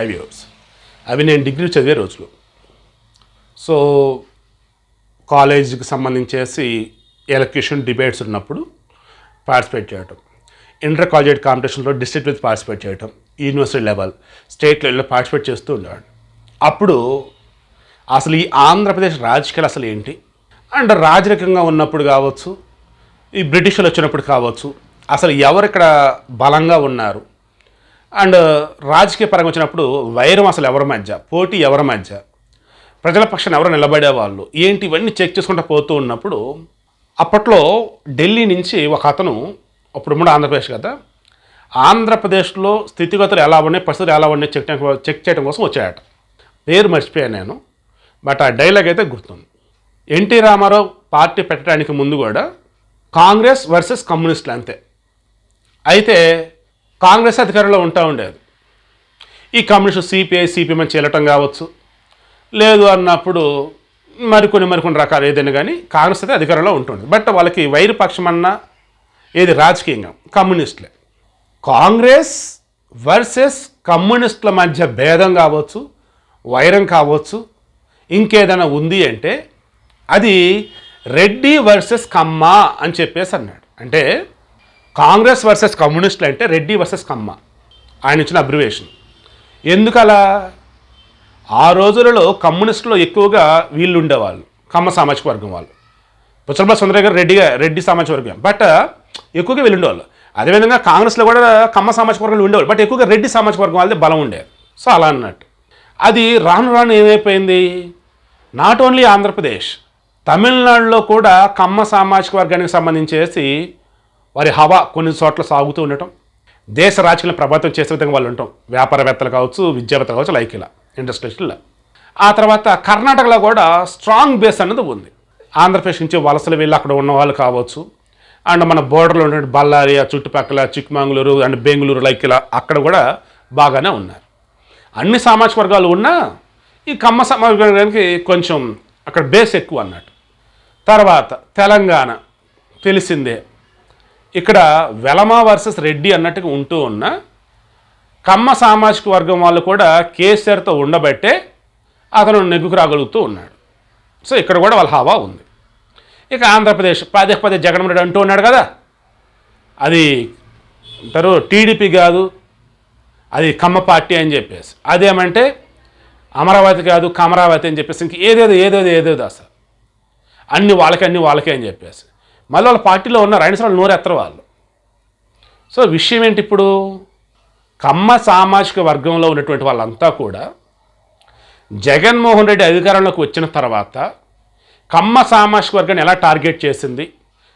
Highways అవి నేను degree చదివే రోజులు. సో కాలేజీకి సంబంధించేసి ఎలక్యూషన్ డిబేట్స్ ఉన్నప్పుడు పార్టిసిపేట్ చేయటం. ఇంటర్ కాలేజ్ కాంపిటీషన్లో డిస్ట్రిక్ట్ with పార్టిసిపేట్ చేయటం. యూనివర్సిటీ లెవెల్ స్టేట్ లెవెల్లో పార్టిసిపేట్ చేస్తూ ఉండేవాడు అప్పుడు అసలు ఈ ఆంధ్రప్రదేశ్ రాజకీయాలు అసలు ఏంటి? అండ్ రాజరికంగా ఉన్నప్పుడు కావచ్చు ఈ బ్రిటిషులు వచ్చినప్పుడు కావచ్చు అసలు ఎవరు ఇక్కడ బలంగా ఉన్నారు? అండ్ రాజకీయ పరంగా వచ్చినప్పుడు వైరం అసలు ఎవరి మధ్య? పోటీ ఎవరి మధ్య? ప్రజల పక్షాన ఎవరు నిలబడే వాళ్ళు ఏంటి ఇవన్నీ చెక్ చేసుకుంటూ పోతూ ఉన్నప్పుడు అప్పట్లో ఢిల్లీ నుంచి ఒక అతను అప్పుడు ఉమ్మడి ఆంధ్రప్రదేశ్ కదా ఆంధ్రప్రదేశ్లో స్థితిగతులు ఎలా ఉన్నాయి పరిస్థితులు ఎలా ఉన్నాయి చెక్ చెక్ చేయడం కోసం వచ్చాయట పేరు మర్చిపోయాను నేను బట్ ఆ డైలాగ్ అయితే గుర్తుంది. ఎన్టీ రామారావు పార్టీ పెట్టడానికి ముందు కూడా కాంగ్రెస్ వర్సెస్ కమ్యూనిస్టులు అంతే. అయితే కాంగ్రెస్ అధికారంలో ఉంటా ఉండేది. ఈ కమ్యూనిస్టు సిపిఐ సిపిఎం అని చేయటం కావచ్చు. లేదు అన్నప్పుడు మరికొన్ని మరికొన్ని రకాలు ఏదైనా కానీ కాంగ్రెస్ అయితే అధికారంలో ఉంటుంది బట్ వాళ్ళకి వైరు పక్షం అన్నా ఏది రాజకీయంగా కమ్యూనిస్టులే. కాంగ్రెస్ వర్సెస్ కమ్యూనిస్టుల మధ్య భేదం కావచ్చు వైరం కావచ్చు ఇంకేదైనా ఉంది అంటే అది రెడ్డి వర్సెస్ కమ్మ అని చెప్పేసి అన్నాడు. అంటే కాంగ్రెస్ వర్సెస్ కమ్యూనిస్టులు అంటే రెడ్డి వర్సెస్ కమ్మ. ఆయన ఇచ్చిన అబ్రివేషన్ ఎందుకలా? ఆ రోజులలో కమ్యూనిస్టులో ఎక్కువగా వీళ్ళు ఉండేవాళ్ళు కమ్మ సామాజిక వర్గం వాళ్ళు. పుచ్చలబా సుందరయ్య గారు రెడ్డిగా రెడ్డి సామాజిక వర్గం. బట్ ఎక్కువగా వీళ్ళు ఉండేవాళ్ళు అదేవిధంగా కాంగ్రెస్లో కూడా కమ్మ సామాజిక వర్గాలు ఉండేవాళ్ళు. బట్ ఎక్కువగా రెడ్డి సామాజిక వర్గం వాళ్ళది బలం ఉండేది. సో అలా అన్నట్టు. అది రాను రాను ఏమైపోయింది? నాట్ ఓన్లీ ఆంధ్రప్రదేశ్ తమిళనాడులో కూడా కమ్మ సామాజిక వర్గానికి సంబంధించేసి వారి హవా కొన్ని చోట్ల సాగుతూ ఉండటం దేశ రాజకీయాలను ప్రభావితం చేసే విధంగా వాళ్ళు ఉంటాం వ్యాపారవేత్తలు కావచ్చు విద్యావేత్తలు కావచ్చు లైక్ ఇలా ఇండస్ట్రియలిస్టులు ఆ తర్వాత కర్ణాటకలో కూడా స్ట్రాంగ్ బేస్ అన్నది ఉంది. ఆంధ్రప్రదేశ్ నుంచి వలసలు వెళ్ళి అక్కడ ఉన్న వాళ్ళు కావచ్చు అండ్ మన బోర్డర్లో ఉన్న బళ్ళారి చుట్టుపక్కల చిక్మంగళూరు అండ్ బెంగళూరు లైక్ ఇలా అక్కడ కూడా బాగానే ఉన్నారు. అన్ని సామాజిక వర్గాలు ఉన్నా ఈ కమ్మ సామాజిక వర్గానికి కొంచెం అక్కడ బేస్ ఎక్కువ అన్నట్టు. తర్వాత తెలంగాణ తెలిసిందే. ఇక్కడ వెలమ వర్సెస్ రెడ్డి అన్నట్టుగా ఉంటూ ఉన్న కమ్మ సామాజిక వర్గం వాళ్ళు కూడా కేసీఆర్తో ఉండబట్టే అతను నెగ్గుకు రాగలుగుతూ ఉన్నాడు. సో ఇక్కడ కూడా వాళ్ళ హవా ఉంది. ఇక ఆంధ్రప్రదేశ్ పదే పదే జగన్మోహన్ రెడ్డి అంటూ ఉన్నాడు కదా. అది అంటారు టీడీపీ కాదు అది కమ్మ పార్టీ అని చెప్పేసి. అదేమంటే అమరావతి కాదు కమరావతి అని చెప్పేసి ఇంక ఏదేదో ఏదేదో ఏదేదో అసలు. అన్ని వాళ్ళకే అన్ని వాళ్ళకే అని చెప్పేసి. మళ్ళీ వాళ్ళ పార్టీలో ఉన్నారు అయిన సరే వాళ్ళు నోరెత్తరు వాళ్ళు. సో విషయం ఏంటి ఇప్పుడు? కమ్మ సామాజిక వర్గంలో ఉన్నటువంటి వాళ్ళంతా కూడా జగన్మోహన్ రెడ్డి అధికారంలోకి వచ్చిన తర్వాత కమ్మ సామాజిక వర్గాన్ని ఎలా టార్గెట్ చేసింది?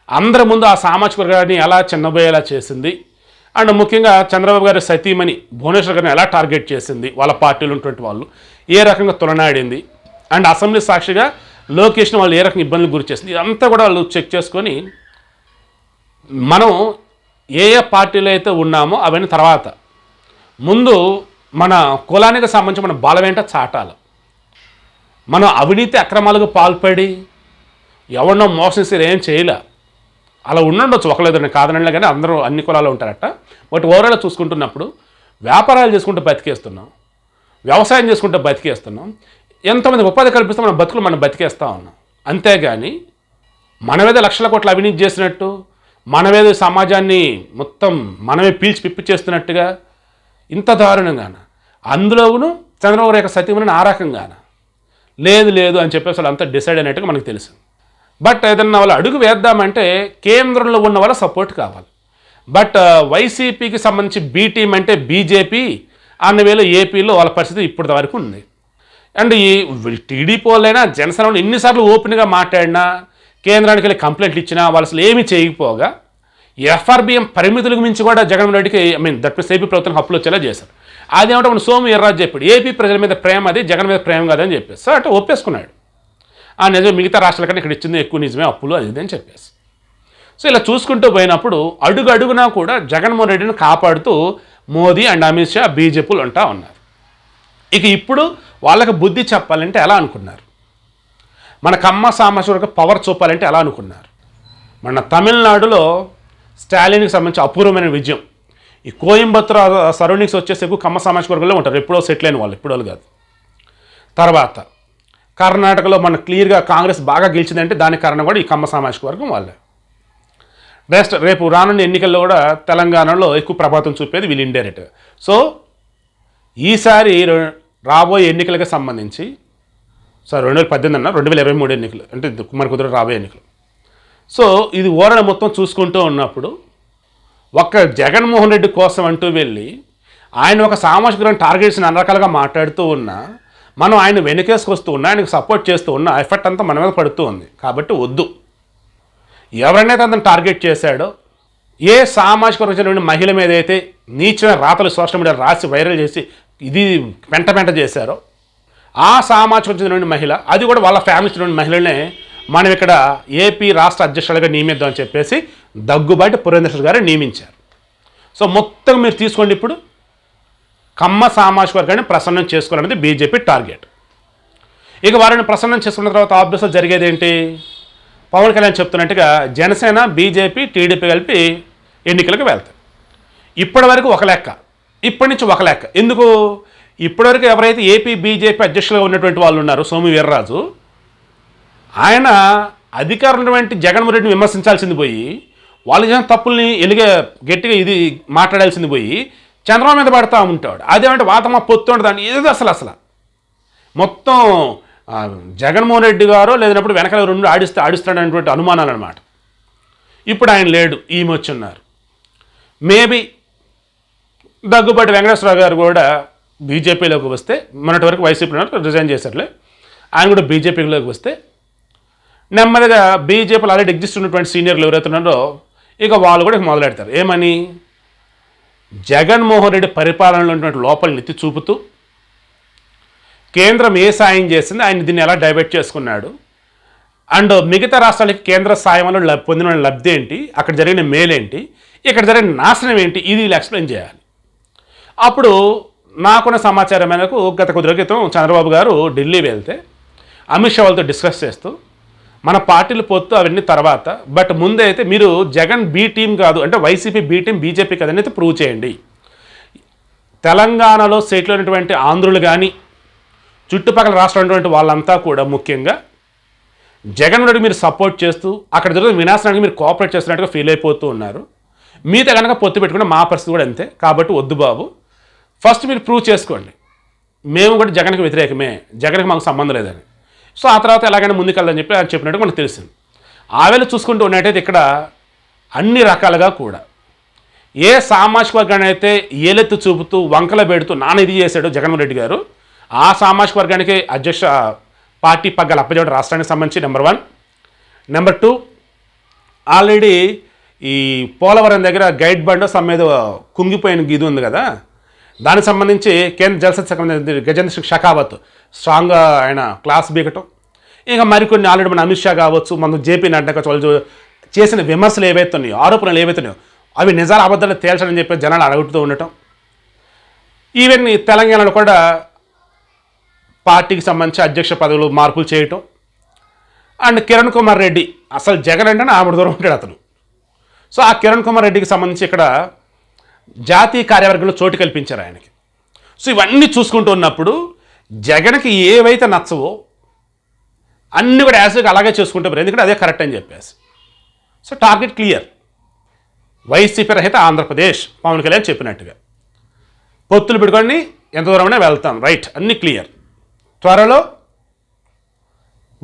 అందరి ముందు ఆ సామాజిక వర్గాన్ని ఎలా చిన్నబోయేలా చేసింది? అండ్ ముఖ్యంగా చంద్రబాబు గారి సతీమణి భువనేశ్వర్ గారిని ఎలా టార్గెట్ చేసింది? వాళ్ళ పార్టీలో ఉన్నటువంటి వాళ్ళు ఏ రకంగా తొలనాడింది? అండ్ అసెంబ్లీ సాక్షిగా లోకేష్ని వాళ్ళు ఏ రకంగా ఇబ్బందులు గురి చేసింది ఇదంతా కూడా వాళ్ళు చెక్ చేసుకొని మనం ఏ ఏ పార్టీలో అయితే ఉన్నామో అవన్నీ తర్వాత. ముందు మన కులానికి సంబంధించి మన బలమేంట చాటాలి. మనం అవినీతి అక్రమాలకు పాల్పడి ఎవరినో మోసం ఏం చేయలే. అలా ఉండొచ్చు ఒకలేదని కాదనలే కానీ అందరూ అన్ని కులాలు ఉంటారట. బట్ ఓవరాల్ చూసుకుంటున్నప్పుడు వ్యాపారాలు చేసుకుంటూ బతికేస్తున్నాం. వ్యవసాయం చేసుకుంటూ బతికేస్తున్నాం. ఎంతమంది ఉపాధి కల్పిస్తే మన బతుకులు మనం బతికేస్తా ఉన్నాం. అంతేగాని మనమేదో లక్షల కోట్ల అవినీతి చేసినట్టు మనమేదో సమాజాన్ని మొత్తం మనమే పీల్చి పిప్పి చేస్తున్నట్టుగా ఇంత దారుణంగాన? అందులోను చంద్రబాబు రేఖ సతీమణిని ఆ రకంగాన? లేదు లేదు అని చెప్పేసి వాళ్ళు అంతా డిసైడ్ అయినట్టుగా మనకు తెలుసు. బట్ ఏదన్నా వాళ్ళు అడుగు వేద్దామంటే కేంద్రంలో ఉన్న వాళ్ళ సపోర్ట్ కావాలి. బట్ వైసీపీకి సంబంధించి బీ టీం అంటే బీజేపీ అన్న వేళ ఏపీలో వాళ్ళ పరిస్థితి ఇప్పటి వరకు ఉంది. అండ్ ఈ టీడీపీ వాళ్ళైనా జనసేన వాళ్ళు ఎన్నిసార్లు ఓపెన్గా మాట్లాడినా కేంద్రానికి వెళ్ళి కంప్లైంట్లు ఇచ్చినా వాళ్ళు అసలు ఏమీ చేయకపోగా ఎఫ్ఆర్బిఎం పరిమితులకు మించి కూడా జగన్మోహన్ రెడ్డికి I mean that means AP ప్రభుత్వం హప్పులు వచ్చేలా చేశారు. అదేమంటే మన సోము ఎర్రాజు చెప్పాడు ఏపీ ప్రజల మీద ప్రేమ అది జగన్ మీద ప్రేమ కాదని చెప్పేసి. సో అంటే ఒప్పేసుకున్నాడు. ఆ నిజం మిగతా రాష్ట్రాల కన్నా ఇక్కడ ఇచ్చింది ఎక్కువ నిజమే అప్పులు అది అని చెప్పేసి. సో ఇలా చూసుకుంటూ పోయినప్పుడు అడుగు అడుగునా కూడా జగన్మోహన్ రెడ్డిని కాపాడుతూ మోదీ అండ్ అమిత్ షా బీజేపీలు ఉంటా ఉన్నారు. ఇక ఇప్పుడు వాళ్ళకి బుద్ధి చెప్పాలంటే ఎలా అనుకున్నారు? మన కమ్మ సామాజిక పవర్ చూపాలంటే ఎలా అనుకున్నారు? మన తమిళనాడులో స్టాలిన్కి సంబంధించి అపూర్వమైన విజయం. ఈ కోయంబత్తూర్ సరౌండింగ్స్ వచ్చేసి ఎక్కువ కమ్మ సామాజిక వర్గంలో ఉంటారు. ఎప్పుడో సెటిల్ అయిన వాళ్ళు ఎప్పుడో కాదు. తర్వాత కర్ణాటకలో మన క్లియర్గా కాంగ్రెస్ బాగా గెలిచిందంటే దానికి కారణం కూడా ఈ కమ్మ సామాజిక వర్గం వాళ్ళే. నెక్స్ట్ రేపు రానున్న ఎన్నికల్లో కూడా తెలంగాణలో ఎక్కువ ప్రభాతం చూపేది వీళ్ళు ఇండైరెక్ట్ సో ఈసారి రాబోయే ఎన్నికలకు సంబంధించి సార్ రెండు వేల పద్దెనిమిది అన్న రెండు వేల ఇరవై మూడు ఎన్నికలు అంటే కుమార్ కుదురు రాబోయే ఎన్నికలు. సో ఇది ఓరణ మొత్తం చూసుకుంటూ ఉన్నప్పుడు ఒక్క జగన్మోహన్ రెడ్డి కోసం అంటూ వెళ్ళి ఆయన ఒక సామాజిక వర్గం టార్గెట్ అన్ని రకాలుగా మాట్లాడుతూ ఉన్నా మనం ఆయన వెనుకేసుకొస్తూ ఉన్నా ఆయనకు సపోర్ట్ చేస్తూ ఉన్నా ఎఫెక్ట్ అంతా మన మీద పడుతూ ఉంది. కాబట్టి వద్దు. ఎవరైనా అతను టార్గెట్ చేశాడో ఏ సామాజిక వర్గం మహిళ మీద అయితే నీచమైన రాతలు సోషల్ మీడియా రాసి వైరల్ చేసి ఇది పెంట పెంట చేశారో. ఆ సామాజిక చెందిన మహిళ అది కూడా వాళ్ళ ఫ్యామిలీ చెందిన మహిళనే మనం ఇక్కడ ఏపీ రాష్ట్ర అధ్యక్షులుగా నియమిద్దాం అని చెప్పేసి దగ్గుబాటి పురేంద్ర గారు నియమించారు. సో మొత్తం మీరు తీసుకోండి ఇప్పుడు. కమ్మ సామాజిక వర్గాన్ని ప్రసన్నం చేసుకోవాలనేది బీజేపీ టార్గెట్. ఇక వారిని ప్రసన్నం చేసుకున్న తర్వాత ఆబ్వియస్గా జరిగేది ఏంటి? పవన్ కళ్యాణ్ చెప్తున్నట్టుగా జనసేన బీజేపీ టీడీపీ కలిపి ఎన్నికలకు వెళ్తాయి. ఇప్పటి వరకు ఒక లెక్క. ఇప్పటి నుంచి ఒక లెక్క. ఎందుకు? ఇప్పటివరకు ఎవరైతే ఏపీ బీజేపీ అధ్యక్షులుగా ఉన్నటువంటి వాళ్ళు ఉన్నారు సోము వీర్రాజు ఆయన అధికారులు ఉన్నటువంటి జగన్మోహన్ రెడ్డిని విమర్శించాల్సింది పోయి వాళ్ళు చేసిన తప్పుల్ని ఎలిగే గట్టిగా ఇది మాట్లాడాల్సింది పోయి చంద్రబాబు మీద పడతా ఉంటాడు. అదేమంటే వాతమ్మ పొత్తు ఉండదు ఏదో అసలు అసలు? మొత్తం జగన్మోహన్ రెడ్డి గారు లేదన్నప్పుడు వెనకాల రెండు ఆడిస్తే ఆడిస్తాడనేటువంటి అనుమానాలు అనమాట ఇప్పుడు ఆయన లేడు ఈమె వచ్చి ఉన్నారు. మేబీ దగ్గుబాటి వెంకటేశ్వరరావు గారు కూడా బీజేపీలోకి వస్తే మొన్నటి వరకు వైసీపీలో రిజైన్ చేశారులే. ఆయన కూడా బీజేపీలోకి వస్తే నెమ్మదిగా బీజేపీలో ఆల్రెడీ ఎగ్జిస్ట్ ఉన్నటువంటి సీనియర్లు ఎవరైతే ఉన్నారో ఇక వాళ్ళు కూడా ఇక మొదలెడతారు. ఏమని? జగన్మోహన్ రెడ్డి పరిపాలనలో ఉన్నటువంటి లోపలిని ఎత్తి చూపుతూ కేంద్రం ఏ సాయం చేసింది ఆయన దీన్ని ఎలా డైవర్ట్ చేసుకున్నాడు అండ్ మిగతా రాష్ట్రాలకి కేంద్ర సాయం వల్ల లబ్- పొందిన లబ్ధి ఏంటి అక్కడ జరిగిన మేలేంటి ఇక్కడ జరిగిన నాశనం ఏంటి ఇది వీళ్ళు ఎక్స్ప్లెయిన్ చేయాలి. అప్పుడు నాకున్న సమాచారం మేరకు గత కొద్ది రోజుల క్రితం చంద్రబాబు గారు ఢిల్లీ వెళ్తే అమిత్ షా వాళ్ళతో డిస్కస్ చేస్తూ మన పార్టీలు పొత్తు అవన్నీ తర్వాత బట్ ముందే అయితే మీరు జగన్ బీ టీం కాదు అంటే వైసీపీ బీ టీం బీజేపీ కదని అయితే ప్రూవ్ చేయండి. తెలంగాణలో సెటిల్ అయినటువంటి ఆంధ్రులు కానీ చుట్టుపక్కల రాష్ట్రంలో వాళ్ళంతా కూడా ముఖ్యంగా జగన్ రెడ్డి మీరు సపోర్ట్ చేస్తూ అక్కడ జరుగుతున్న వినాశనానికి మీరు కోఆపరేట్ చేస్తున్నట్టుగా ఫీల్ అయిపోతూ ఉన్నారు. మీతో కనుక పొత్తు పెట్టుకుంటే మా పరిస్థితి కూడా అంతే. కాబట్టి వద్దు బాబు. ఫస్ట్ మీరు ప్రూవ్ చేసుకోండి. మేము కూడా జగన్కి వ్యతిరేకమే. జగన్కి మాకు సంబంధం లేదని. సో ఆ తర్వాత ఎలాగైనా ముందుకెళ్ళని చెప్పి ఆయన చెప్పినట్టు మనకు తెలిసింది ఆవేళ చూసుకుంటూ ఉన్నట్టయితే ఇక్కడ అన్ని రకాలుగా కూడా ఏ సామాజిక వర్గాన్ని అయితే ఏలెత్తి చూపుతూ వంకల పెడుతూ నాన్న ఇది చేశాడు జగన్మోహన్ రెడ్డి గారు ఆ సామాజిక వర్గానికి అధ్యక్ష పార్టీ పగ్గాలు అప్పచేయడం రాష్ట్రానికి సంబంధించి number one number two already ఈ పోలవరం దగ్గర గైడ్ బండ్ సమ్ మీద కుంగిపోయిన గీది ఉంది కదా దానికి సంబంధించి కేంద్ర జలశక్తి శాఖ మంత్రి గజేంద్ర సింగ్ షెకావత్ స్ట్రాంగ్గా ఆయన క్లాస్ బీగటం ఇంకా మరికొన్ని ఆల్రెడీ మన అమిత్ షా కావచ్చు మన జేపీ నడ్డా కావచ్చు వాళ్ళు చేసిన విమర్శలు ఏవైతే ఉన్నాయో ఆరోపణలు ఏవైతే ఉన్నాయో అవి నిజాల అబద్ధాలు తేల్చని చెప్పి జనాలు అడుగుతూ ఉండటం. ఈవెన్ తెలంగాణలో కూడా పార్టీకి సంబంధించి అధ్యక్ష పదవులు మార్పులు చేయటం. అండ్ కిరణ్ కుమార్ రెడ్డి అసలు జగన్ అంటే ఆమె దూరం ఉంటాడు అతను. సో ఆ కిరణ్ కుమార్ రెడ్డికి సంబంధించి ఇక్కడ జాతీయ కార్యవర్గంలో చోటు కల్పించారు ఆయనకి. సో ఇవన్నీ చూసుకుంటూ ఉన్నప్పుడు జగన్కి ఏవైతే నచ్చవో అన్నీ కూడా యాజ్గా అలాగే చేసుకుంటూ ఎందుకంటే అదే కరెక్ట్ అని చెప్పేసి. So target clear. వైసీపీ రహిత ఆంధ్రప్రదేశ్ పవన్ కళ్యాణ్ చెప్పినట్టుగా. పొత్తులు పెట్టుకొని ఎంత దూరమైనా వెళ్తాం. రైట్. అన్నీ క్లియర్. త్వరలో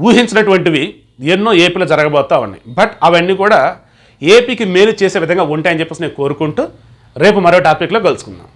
ఊహించినటువంటివి ఎన్నో ఏపీలో జరగబోతా ఉన్నాయి. బట్ అవన్నీ కూడా ఏపీకి మేలు చేసే విధంగా ఉంటాయని చెప్పేసి నేను కోరుకుంటూ రేపు మరో టాపిక్లో కలుసుకుందాం.